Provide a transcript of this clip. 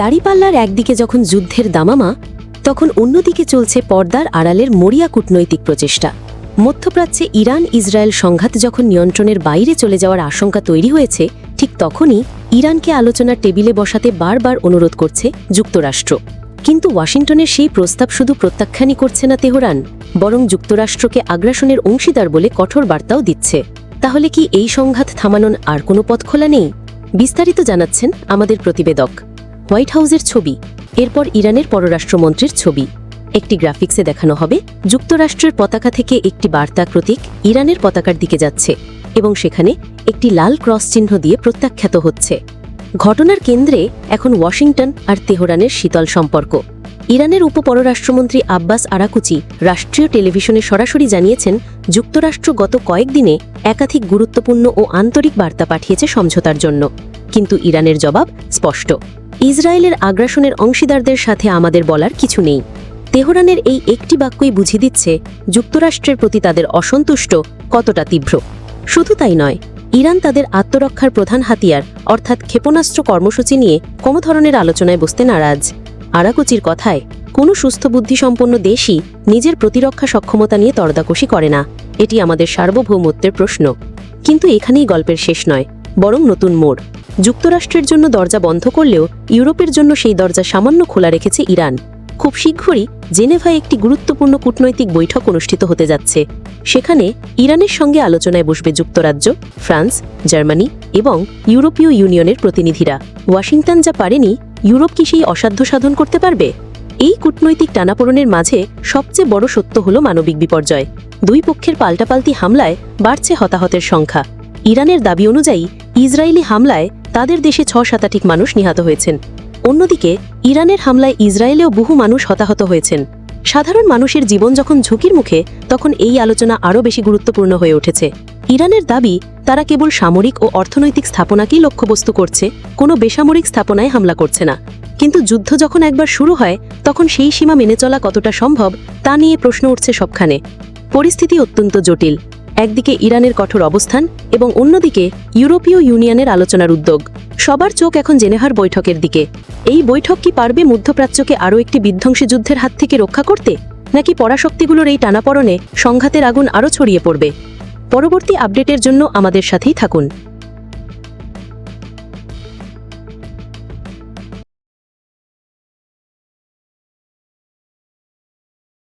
দাড়িপাল্লার একদিকে যখন যুদ্ধের দামামা, তখন অন্যদিকে চলছে পর্দার আড়ালের মরিয়া কূটনৈতিক প্রচেষ্টা। মধ্যপ্রাচ্যে ইরান ইসরায়েল সংঘাত যখন নিয়ন্ত্রণের বাইরে চলে যাওয়ার আশঙ্কা তৈরি হয়েছে, ঠিক তখনই ইরানকে আলোচনার টেবিলে বসাতে বারবার অনুরোধ করছে যুক্তরাষ্ট্র। কিন্তু ওয়াশিংটনের সেই প্রস্তাব শুধু প্রত্যাখ্যানই করছে না তেহরান, বরং যুক্তরাষ্ট্রকে আগ্রাসনের অংশীদার বলে কঠোর বার্তাও দিচ্ছে। তাহলে কি এই সংঘাত থামানোর আর কোনো পথ খোলা নেই? বিস্তারিত জানাচ্ছেন আমাদের প্রতিবেদক। হোয়াইট হাউসের ছবি, এরপর ইরানের পররাষ্ট্রমন্ত্রীর ছবি। একটি গ্রাফিক্সে দেখানো হবে, যুক্তরাষ্ট্রের পতাকা থেকে একটি বার্তা প্রতীক ইরানের পতাকার দিকে যাচ্ছে এবং সেখানে একটি লাল ক্রস চিহ্ন দিয়ে প্রত্যাখ্যাত হচ্ছে। ঘটনার কেন্দ্রে এখন ওয়াশিংটন আর তেহরানের শীতল সম্পর্ক। ইরানের উপপররাষ্ট্রমন্ত্রী আব্বাস আরাকুচি রাষ্ট্রীয় টেলিভিশনে সরাসরি জানিয়েছেন, যুক্তরাষ্ট্র গত কয়েকদিনে একাধিক গুরুত্বপূর্ণ ও আন্তরিক বার্তা পাঠিয়েছে সমঝোতার জন্য। কিন্তু ইরানের জবাব স্পষ্ট। ইসরায়েলের আগ্রাসনের অংশীদারদের সাথে আমাদের বলার কিছু নেই। তেহরানের এই একটি বাক্যই বুঝিয়ে দিচ্ছে, যুক্তরাষ্ট্রের প্রতি তাদের অসন্তুষ্ট কতটা তীব্র। শুধু তাই নয়, ইরান তাদের আত্মরক্ষার প্রধান হাতিয়ার, অর্থাৎ ক্ষেপণাস্ত্র কর্মসূচি নিয়ে কোনো ধরনের আলোচনায় বসতে নারাজ। আরাকুচির কথায়, কোনো সুস্থ বুদ্ধিসম্পন্ন দেশই নিজের প্রতিরক্ষা সক্ষমতা নিয়ে তর্দাকষি করে না। এটি আমাদের সার্বভৌমত্বের প্রশ্ন। কিন্তু এখানেই গল্পের শেষ নয়, বরং নতুন মোড়। যুক্তরাষ্ট্রের জন্য দরজা বন্ধ করলেও ইউরোপের জন্য সেই দরজা সামান্য খোলা রেখেছে ইরান। খুব শীঘ্রই জেনেভায় একটি গুরুত্বপূর্ণ কূটনৈতিক বৈঠক অনুষ্ঠিত হতে যাচ্ছে। সেখানে ইরানের সঙ্গে আলোচনায় বসবে যুক্তরাজ্য, ফ্রান্স, জার্মানি এবং ইউরোপীয় ইউনিয়নের প্রতিনিধিরা। ওয়াশিংটন যা পারেনি, ইউরোপ কি সেই অসাধ্য সাধন করতে পারবে? এই কূটনৈতিক টানাপোড়নের মাঝে সবচেয়ে বড় সত্য হল মানবিক বিপর্যয়। দুই পক্ষের পাল্টাপাল্টি হামলায় বাড়ছে হতাহতের সংখ্যা। ইরানের দাবি অনুযায়ী ইসরায়েলি হামলায় তাদের দেশে ছ শতাধিক মানুষ নিহত হয়েছেন। অন্যদিকে, ইরানের হামলায় ইসরায়েলেও বহু মানুষ হতাহত হয়েছেন। সাধারণ মানুষের জীবন যখন ঝুঁকির মুখে, তখন এই আলোচনা আরও বেশি গুরুত্বপূর্ণ হয়ে উঠেছে। ইরানের দাবি, তারা কেবল সামরিক ও অর্থনৈতিক স্থাপনাকেই লক্ষ্যবস্তু করছে, কোনো বেসামরিক স্থাপনায় হামলা করছে না। কিন্তু যুদ্ধ যখন একবার শুরু হয়, তখন সেই সীমা মেনে চলা কতটা সম্ভব, তা নিয়ে প্রশ্ন উঠছে সবখানে। পরিস্থিতি অত্যন্ত জটিল। একদিকে ইরানের কঠোর অবস্থান এবং অন্যদিকে ইউরোপীয় ইউনিয়নের আলোচনার উদ্যোগ। সবার চোখ এখন জেনেহার বৈঠকের দিকে। এই বৈঠক কি পারবে মধ্যপ্রাচ্যকে আরও একটি বিধ্বংসী যুদ্ধের হাত থেকে রক্ষা করতে, নাকি পরাশক্তিগুলোর এই টানাপড়নে সংঘাতের আগুন আরও ছড়িয়ে পড়বে? পরবর্তী আপডেটের জন্য আমাদের সাথেই থাকুন।